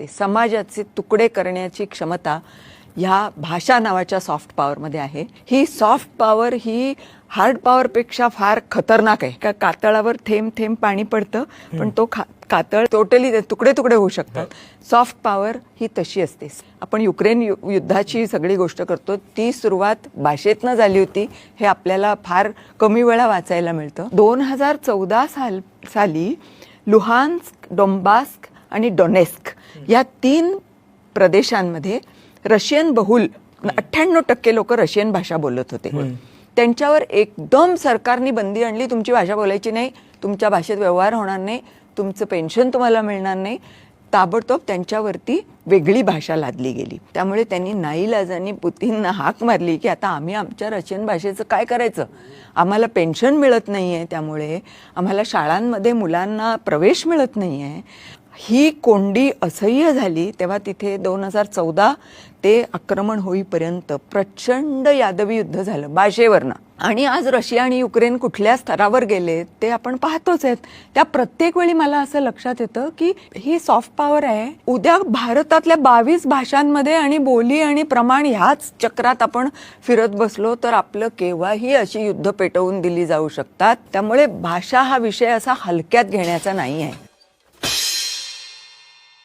असते. समाजाचे तुकडे करण्याची क्षमता ह्या भाषा नावाच्या सॉफ्ट पॉवरमध्ये आहे. ही सॉफ्ट पॉवर ही हार्ड पॉवरपेक्षा फार खतरनाक आहे. का कातळावर थेंब थेंब पाणी पडतं पण तो खा कातळ टोटली तुकडे तुकडे होऊ शकतात. सॉफ्ट पॉवर ही तशी असते. आपण युक्रेन यु- युद्धाची सगळी गोष्ट करतो. ती सुरुवात भाषेतनं झाली होती. हे आपल्याला फार कमी वेळा वाचायला मिळतं. दोन हजार चौदा साल साली लुहान्स्क डोंबास्क आणि डोनेस्क या तीन प्रदेशांमध्ये रशियन बहुल अठ्ठ्याण्णव टक्के लोक रशियन भाषा बोलत होते. त्यांच्यावर एकदम सरकारने बंदी आणली तुमची भाषा बोलायची नाही तुमच्या भाषेत व्यवहार होणार नाही तुमचं पेन्शन तुम्हाला मिळणार नाही. ताबडतोब त्यांच्यावरती वेगळी भाषा लादली गेली. त्यामुळे त्यांनी नाईलाजानी पुतींना हाक मारली की आता आम्ही आमच्या रशियन भाषेचं काय करायचं? आम्हाला पेन्शन मिळत नाही आहे त्यामुळे आम्हाला शाळांमध्ये मुलांना प्रवेश मिळत नाही आहे ही कोंडी असह्य झाली तेव्हा तिथे दोन हजार चौदा ते आक्रमण होईपर्यंत प्रचंड यादवी युद्ध झालं भाषेवरनं आणि आज रशिया आणि युक्रेन कुठल्या स्तरावर गेले ते आपण पाहतोच आहेत. त्या प्रत्येक वेळी मला असं लक्षात येतं की ही सॉफ्ट पॉवर आहे. उद्या भारतातल्या बावीस भाषांमध्ये आणि बोली आणि प्रमाण ह्याच चक्रात आपण फिरत बसलो तर आपलं केव्हाही अशी युद्ध पेटवून दिली जाऊ शकतात. त्यामुळे भाषा हा विषय असा हलक्यात घेण्याचा नाही आहे